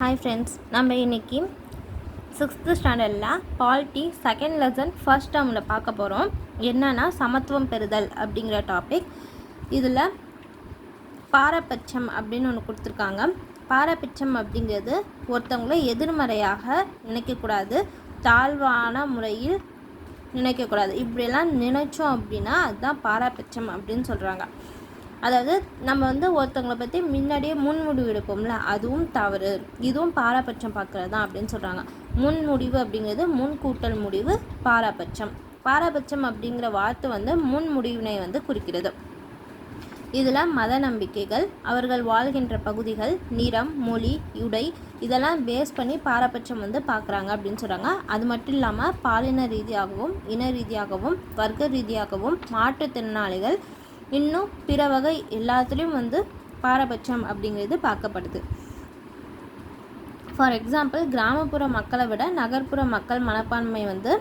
Hi friends நம்ம இன்னைக்கு sixth ஸ்டாண்டர்டில் பால்ட்டி செகண்ட் லெசன் ஃபர்ஸ்ட் டேர்மில் பார்க்க போகிறோம் என்னென்னா சமத்துவம் பெறுதல் அப்படிங்கிற டாபிக் இதில் பாரபட்சம் அப்படின்னு ஒன்று கொடுத்துருக்காங்க. பாரபட்சம் அப்படிங்கிறது ஒருத்தவங்களை எதிர்மறையாக நினைக்கக்கூடாது தாழ்வான முறையில் நினைக்கக்கூடாது இப்படியெல்லாம் நினைச்சோம் அப்படின்னா அதுதான் பாரபட்சம் அப்படின்னு சொல்கிறாங்க அதாவது நம்ம வந்து ஒருத்தவங்களை பற்றி முன்னாடியே முன்முடிவு எடுப்போம்ல அதுவும் தவறு. இதுவும் பாரபட்சம் பார்க்குறது தான் அப்படின்னு சொல்கிறாங்க முன்முடிவு அப்படிங்கிறது முன் கூட்டல் முடிவு பாரபட்சம். பாரபட்சம் அப்படிங்கிற வார்த்தை வந்து முன்முடிவினை வந்து குறிக்கிறது. இதில் மத நம்பிக்கைகள் அவர்கள் வாழ்கின்ற பகுதிகள் நிறம் மொழி உடை இதெல்லாம் பேஸ் பண்ணி பாரபட்சம் வந்து பார்க்குறாங்க அப்படின்னு சொல்கிறாங்க அது மட்டும் இல்லாமல் பாலின ரீதியாகவும் இன ரீதியாகவும் வர்க்க ரீதியாகவும் மாற்றுத்திறனாளிகள் இன்னும் பிற வகை எல்லாத்துலேயும் வந்து பாரபட்சம் அப்படிங்கிறது பார்க்கப்படுது. ஃபார் எக்ஸாம்பிள் கிராமப்புற மக்களை விட நகர்ப்புற மக்கள் மனப்பான்மை வந்து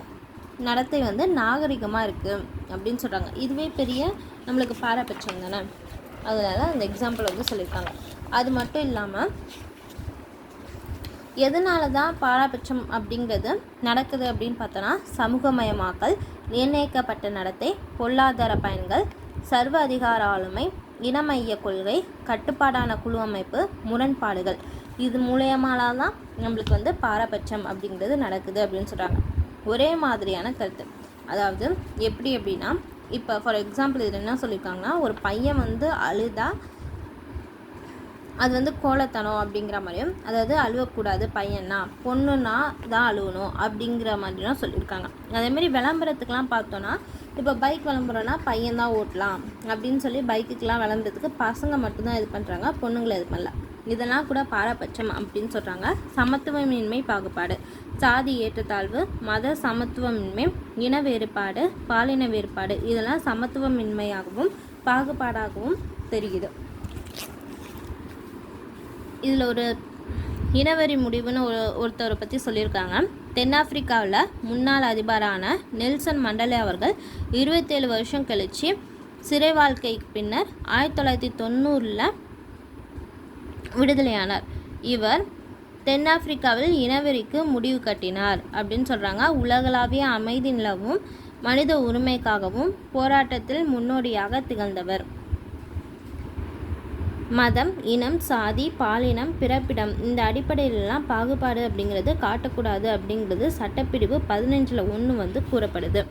நடத்தை வந்து நாகரிகமாக இருக்குது அப்படின்னு சொல்கிறாங்க இதுவே பெரிய நம்மளுக்கு பாரபட்சம் தானே? அதனால அந்த எக்ஸாம்பிள் வந்து சொல்லியிருக்காங்க. அது மட்டும் இல்லாமல் எதனால தான் பாரபட்சம் அப்படிங்கிறது நடக்குது அப்படின்னு பார்த்தோன்னா சமூகமயமாக்கல் நிர்ணயிக்கப்பட்ட நடத்தை பொருளாதார பயன்கள் சர்வ அதிகார ஆளுமை இனமைய கொள்கை கட்டுப்பாடான குழு அமைப்பு முரண்பாடுகள். இது மூலயமாலாம் தான் நம்மளுக்கு வந்து பாரபட்சம் அப்படிங்கிறது நடக்குது அப்படின்னு சொல்கிறாங்க ஒரே மாதிரியான கருத்து. அதாவது எப்படி அப்படின்னா இப்போ ஃபார் எக்ஸாம்பிள் இதில் என்ன சொல்லியிருக்காங்கன்னா ஒரு பையன் வந்து அழுதா அது வந்து கோலத்தனம் அப்படிங்கிற மாதிரியும் அதாவது அழுவக்கூடாது பையனா பொண்ணுன்னா தான் அழுவணும் அப்படிங்கிற மாதிரிலாம் சொல்லியிருக்காங்க அதேமாரி விளம்பரத்துக்கெலாம் பார்த்தோன்னா இப்போ பைக் விளம்புறோன்னா பையன் தான் ஓட்டலாம் அப்படின்னு சொல்லி பைக்குக்கெலாம் விளம்புறதுக்கு பசங்க மட்டும்தான் இது பண்ணுறாங்க பொண்ணுங்களை இது பண்ணல. இதெல்லாம் கூட பாரபட்சம் அப்படின்னு சொல்கிறாங்க சமத்துவமின்மை பாகுபாடு சாதி ஏற்றத்தாழ்வு மத சமத்துவமின்மை இன வேறுபாடு பாலின வேறுபாடு இதெல்லாம் சமத்துவமின்மையாகவும் பாகுபாடாகவும் தெரியுது. இதில் ஒரு இனவரி முடிவுன்னு ஒரு ஒருத்தரை பற்றி சொல்லியிருக்காங்க. தென்னாப்பிரிக்காவில் முன்னாள் அதிபரான நெல்சன் மண்டலே அவர்கள் இருபத்தேழு வருஷம் கழித்து சிறை வாழ்க்கைக்கு பின்னர் ஆயிரத்தி தொள்ளாயிரத்தி தொண்ணூறில் விடுதலையானார். இவர் தென்னாப்பிரிக்காவில் இனவெறிக்கு முடிவு கட்டினார் அப்படின்னு சொல்கிறாங்க உலகளாவிய அமைதி நிலவும் மனித உரிமைக்காகவும் போராட்டத்தில் முன்னோடியாக திகழ்ந்தவர். மதம் இனம் சாதி பாலினம் பிறப்பிடம் இந்த அடிப்படையிலலாம் பாகுபாடு அப்படிங்கிறது காட்டக்கூடாது அப்படிங்கிறது சட்டப்பிரிவு பதினஞ்சில் ஒன்று வந்து கூறப்படுது.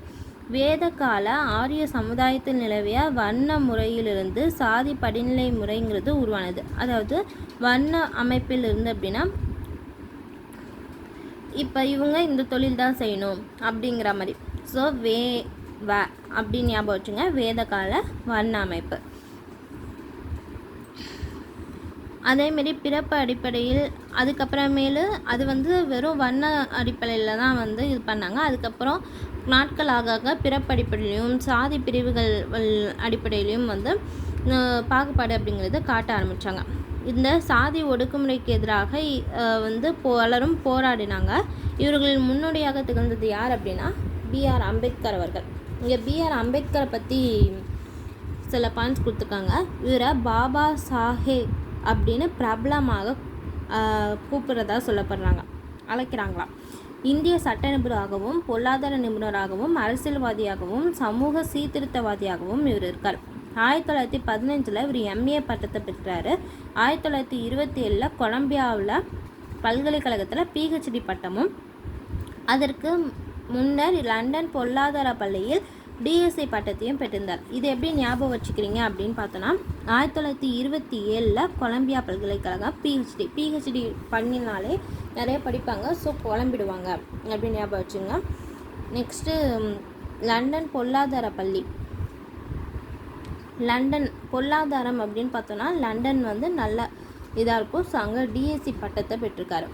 வேத கால ஆரிய சமுதாயத்தில் நிலவிய வண்ண முறையிலிருந்து சாதி படிநிலை முறைங்கிறது உருவானது. அதாவது வண்ண அமைப்பில் இருந்து அப்படின்னா இப்போ இவங்க இந்த தொழில் தான் செய்யணும் அப்படிங்கிற மாதிரி. ஸோ வே வ அப்படின்னு ஞாபகம் வச்சுங்க. வேத கால வண்ண அமைப்பு. அதேமாரி பிறப்பு அடிப்படையில் அதுக்கப்புறமேலு அது வந்து வெறும் வண்ண அடிப்படையில் தான் வந்து இது பண்ணாங்க. அதுக்கப்புறம் நாட்கள் ஆக ஆக பிறப்பு அடிப்படையிலையும் சாதி பிரிவுகள் அடிப்படையிலையும் வந்து பாகுபாடு அப்படிங்கிறத காட்ட ஆரம்பித்தாங்க இந்த சாதி ஒடுக்குமுறைக்கு எதிராக வந்து பலரும் போராடினாங்க. இவர்களின் முன்னோடியாக திகழ்ந்தது யார் அப்படின்னா பிஆர் அம்பேத்கர் அவர்கள். இங்கே பிஆர் அம்பேத்கரை பற்றி சில பாயிண்ட்ஸ் கொடுத்துருக்காங்க. இவரை பாபா சாஹேப் அப்படின்னு பிரபலமாக கூப்பிட்றதா சொல்லப்படுறாங்க. அழைக்கிறாங்களாம் இந்திய சட்ட நிபுணராகவும் பொருளாதார நிபுணராகவும் அரசியல்வாதியாகவும் சமூக சீர்திருத்தவாதியாகவும் இவர் இருக்கார். ஆயிரத்தி தொள்ளாயிரத்தி பதினஞ்சில் இவர் எம்ஏ பட்டத்தை பெற்றார். ஆயிரத்தி தொள்ளாயிரத்தி இருபத்தி ஏழில் கொலம்பியாவில் பல்கலைக்கழகத்தில் பிஹெச்டி பட்டமும் அதற்கு முன்னர் லண்டன் பொருளாதார பள்ளியில் டிஎஸ்சி பட்டத்தையும் பெற்றிருந்தார். இது எப்படி ஞாபகம் வச்சுக்கிறீங்க அப்படின்னு பார்த்தோன்னா ஆயிரத்தி தொள்ளாயிரத்தி இருபத்தி ஏழில் கொலம்பியா பல்கலைக்கழகம் பிஹெச்டி பிஹெச்டி பண்ணினாலே நிறைய படிப்பாங்க. ஸோ குழம்பிடுவாங்க அப்படின்னு ஞாபகம் வச்சுங்க நெக்ஸ்ட்டு லண்டன் பொருளாதார பள்ளி. லண்டன் பொருளாதாரம் அப்படின்னு பார்த்தோன்னா லண்டன் வந்து நல்ல இதாக இருக்கும். ஸோ அங்கே டிஎஸ்சி பட்டத்தை பெற்றிருக்காரு.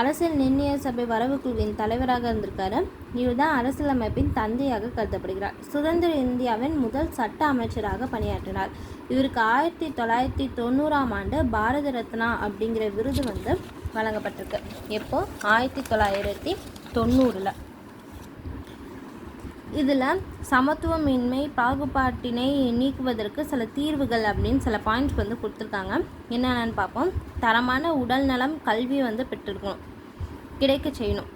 அரசியல் நிர்ணய சபை வரவு குழுவின் தலைவராக இருந்திருக்காரு. இவர் தான் அரசியலமைப்பின் தந்தையாக கருதப்படுகிறார். சுதந்திர இந்தியாவின் முதல் சட்ட அமைச்சராக பணியாற்றினார். இவருக்கு ஆயிரத்தி தொள்ளாயிரத்தி தொண்ணூறாம் ஆண்டு பாரத ரத்னா அப்படிங்கிற விருது வந்து வழங்கப்பட்டிருக்கு. எப்போ? ஆயிரத்தி தொள்ளாயிரத்தி தொண்ணூறில். இதில் சமத்துவமின்மை பாகுபாட்டினை நீக்குவதற்கு சில தீர்வுகள் அப்படின்னு சில பாயிண்ட்ஸ் வந்து கொடுத்துருக்காங்க. என்னென்னு பார்ப்போம். தரமான உடல் நலம் கல்வி வந்து பெற்றிருக்கணும். கிடைக்க செய்யணும்.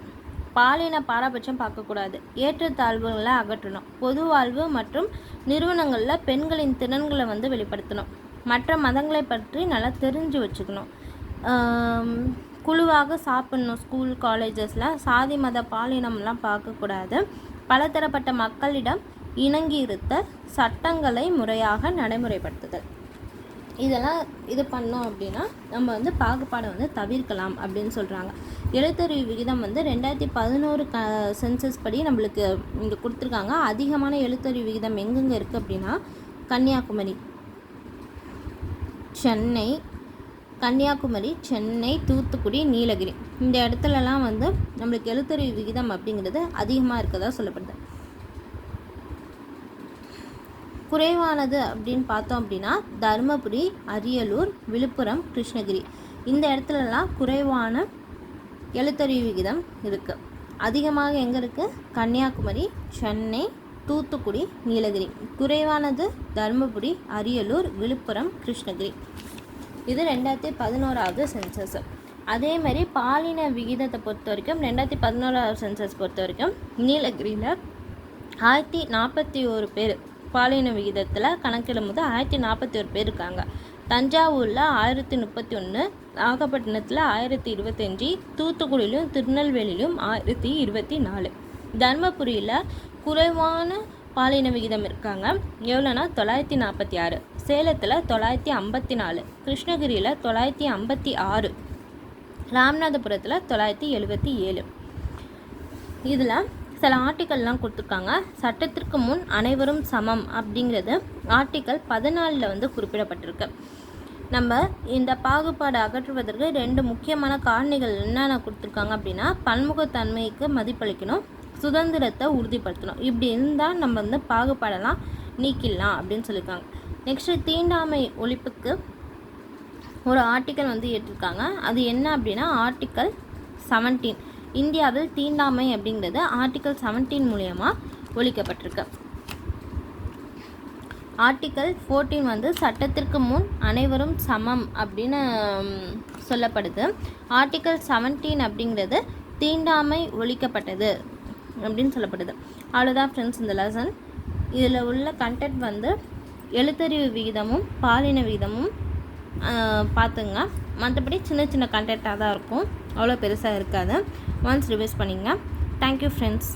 பாலின பாரபட்சம் பார்க்கக்கூடாது. ஏற்றத்தாழ்வுகளை அகற்றணும். பொது வாழ்வு மற்றும் நிறுவனங்களில் பெண்களின் திறன்களை வந்து வெளிப்படுத்தணும். மற்ற மதங்களை பற்றி நல்லா தெரிஞ்சு வச்சுக்கணும். குழுவாக சாப்பிடணும். ஸ்கூல் காலேஜஸில் சாதி மத பாலினம்லாம் பார்க்கக்கூடாது. பலதரப்பட்ட மக்களிடம் இணங்கி சட்டங்களை முறையாக நடைமுறைப்படுத்துதல். இதெல்லாம் இது பண்ணோம் அப்படின்னா நம்ம வந்து பாகுபாடை வந்து தவிர்க்கலாம் அப்படின்னு சொல்கிறாங்க எழுத்தறிவு விகிதம் வந்து ரெண்டாயிரத்தி பதினோரு க சென்சஸ் படி நம்மளுக்கு இங்கே கொடுத்துருக்காங்க. அதிகமான எழுத்தறிவு விகிதம் எங்கெங்கே இருக்குது அப்படின்னா கன்னியாகுமரி சென்னை கன்னியாகுமரி சென்னை தூத்துக்குடி நீலகிரி. இந்த இடத்துலலாம் வந்து நம்மளுக்கு எழுத்தறிவு விகிதம் அப்படிங்கிறது அதிகமாக இருக்கதா சொல்லப்படுது. குறைவானது அப்படின்னு பார்த்தோம் அப்படின்னா தருமபுரி அரியலூர் விழுப்புரம் கிருஷ்ணகிரி. இந்த இடத்துலலாம் குறைவான எழுத்தறிவு விகிதம் இருக்குது அதிகமாக எங்கே இருக்குது கன்னியாகுமரி சென்னை தூத்துக்குடி நீலகிரி. குறைவானது தருமபுரி அரியலூர் விழுப்புரம் கிருஷ்ணகிரி. இது ரெண்டாயிரத்தி பதினோராவது சென்சஸ் அதே மாதிரி பாலின விகிதத்தை பொறுத்த வரைக்கும் ரெண்டாயிரத்தி பதினோராவது சென்சஸ் பொறுத்த வரைக்கும் நீலகிரியில் ஆயிரத்தி நாற்பத்தி ஒரு பேர் பாலின விகிதத்தில் கணக்கிடும்போது ஆயிரத்தி நாற்பத்தி ஒரு பேர் இருக்காங்க. தஞ்சாவூரில் ஆயிரத்தி முப்பத்தி ஒன்று நாகப்பட்டினத்தில் ஆயிரத்தி இருபத்தஞ்சி தூத்துக்குடியிலும் திருநெல்வேலியிலும் ஆயிரத்தி இருபத்தி நாலு. தர்மபுரியில் குறைவான பாலின விகிதம் இருக்காங்க. எவ்வளோனா தொள்ளாயிரத்தி நாற்பத்தி ஆறு. சேலத்தில் தொள்ளாயிரத்தி ஐம்பத்தி நாலு. கிருஷ்ணகிரியில் தொள்ளாயிரத்தி ஐம்பத்தி ஆறு. ராமநாதபுரத்தில் தொள்ளாயிரத்தி எழுபத்தி ஏழு. இதில் சில ஆர்டிக்கல்லாம் கொடுத்துருக்காங்க. சட்டத்திற்கு முன் அனைவரும் சமம் அப்படிங்கிறது ஆர்டிக்கல் பதினாலில் வந்து குறிப்பிடப்பட்டிருக்கு. நம்ம இந்த பாகுபாடு அகற்றுவதற்கு ரெண்டு முக்கியமான காரணிகள் என்னென்ன கொடுத்துருக்காங்க அப்படின்னா பன்முகத்தன்மைக்கு மதிப்பளிக்கணும் சுதந்திரத்தை உறுதிப்படுத்தணும். இப்படி இருந்தால் நம்ம வந்து பாகுபாடெல்லாம் நீக்கிடலாம் அப்படின்னு சொல்லியிருக்காங்க. நெக்ஸ்ட்டு தீண்டாமை ஒழிப்புக்கு ஒரு ஆர்டிக்கல் வந்து ஏற்றிருக்காங்க. அது என்ன அப்படின்னா ஆர்டிக்கல் செவன்டீன் இந்தியாவில் தீண்டாமை அப்படிங்கிறது ஆர்டிக்கல் செவன்டீன் மூலயமா ஒழிக்கப்பட்டிருக்கு. ஆர்டிக்கல் ஃபோர்டீன் வந்து சட்டத்திற்கு முன் அனைவரும் சமம் அப்படின்னு சொல்லப்படுது. ஆர்டிக்கல் செவன்டீன் அப்படிங்கிறது தீண்டாமை ஒழிக்கப்பட்டது. அப்படின்னு சொல்லப்படுது. அவ்வளோதான் ஃப்ரெண்ட்ஸ் இந்த லெசன் இதில் உள்ள கண்டென்ட் வந்து எழுத்தறிவு விகிதமும் பாலின விகிதமும் பார்த்துங்க மற்றபடி சின்ன சின்ன கண்டென்ட்டாக தான் இருக்கும். அவ்வளோ பெருசாக இருக்காது. ஒன்ஸ் ரிவைஸ் பண்ணிங்க. Thank you friends